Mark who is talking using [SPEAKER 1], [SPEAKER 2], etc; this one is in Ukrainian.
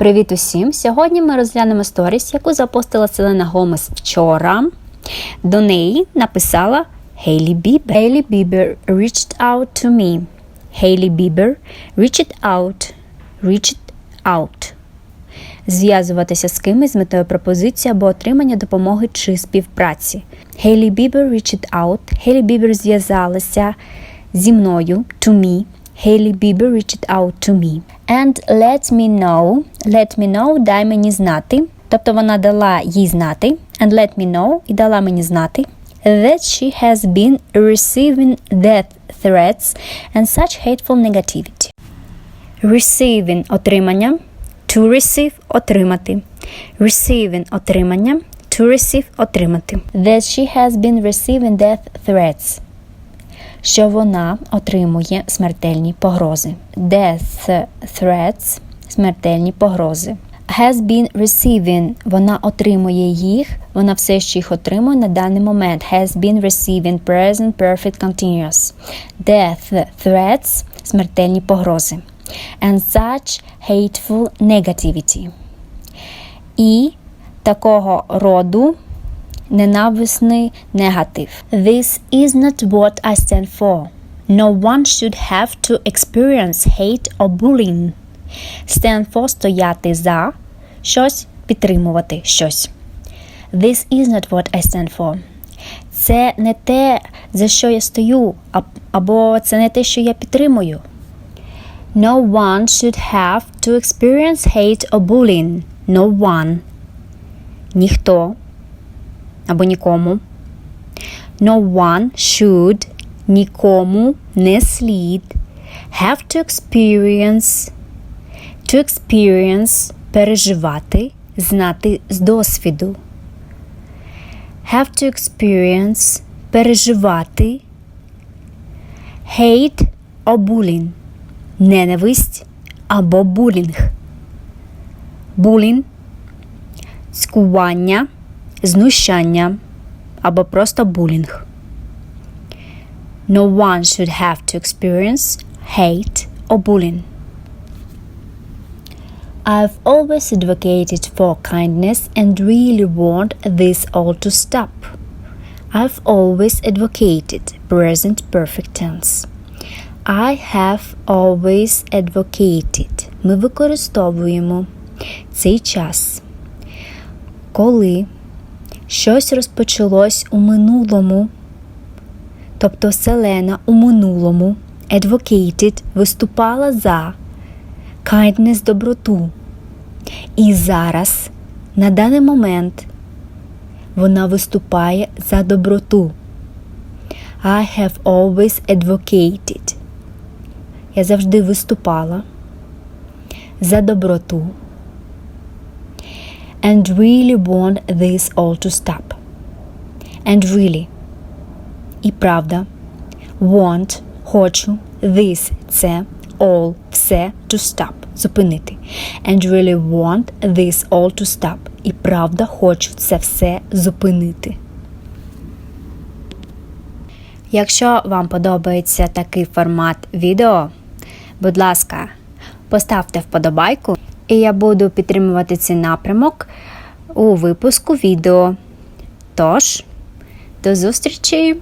[SPEAKER 1] Привіт усім! Сьогодні ми розглянемо сторіс, яку запостила Селена Гомес вчора. До неї написала Хейлі Бібер. Хейлі Бібер reached out to me. Хейлі Бібер reached out. Reached out. Зв'язуватися з кимось з метою пропозиції або отримання допомоги чи співпраці. Хейлі Бібер reached out. Хейлі Бібер зв'язалася зі мною to me. Hailey Bieber reached out to me. And let me know, let me know, дай мені знати. Тобто вона дала їй знати. And let me know, і дала мені знати. That she has been receiving death threats and such hateful negativity. Receiving – отримання. To receive – отримати. Receiving – отримання. To receive – отримати. That she has been receiving death threats Що вона отримує смертельні погрози. Death threats – смертельні погрози. Has been receiving – вона отримує їх, вона все ще їх отримує на даний момент. Has been receiving present perfect continuous. Death threats – смертельні погрози. And such hateful negativity. І такого роду ненависний негатив. This is not what I stand for. No one should have to experience hate or bullying. Stand for – стояти за щось, підтримувати щось. This is not what I stand for. Це не те, за що я стою, або це не те, що я підтримую. No one should have to experience hate or bullying. No one. Ніхто або нікому. No one should нікому не слід have to experience to experience переживати, знати з досвіду. Have to experience переживати hate or bullying ненависть або булінг. Булінг цькування, знущання або просто булінг. No one should have to experience hate or bullying. I've always advocated for kindness and really want this all to stop. I've always advocated present perfect tense. I have always advocated. Ми використовуємо цей час. Коли щось розпочалось у минулому, тобто Селена у минулому, advocated виступала за kindness доброту. І зараз, на даний момент, вона виступає за доброту. I have always advocated. Я завжди виступала за доброту. And really want this all to stop. And really. І правда. Want хочу this це all все to stop зупинити. And really want this all to stop. І правда хочу це все зупинити. Якщо вам подобається такий формат відео, будь ласка, поставте вподобайку, і я буду підтримувати цей напрямок у випуску відео. Тож, до зустрічі!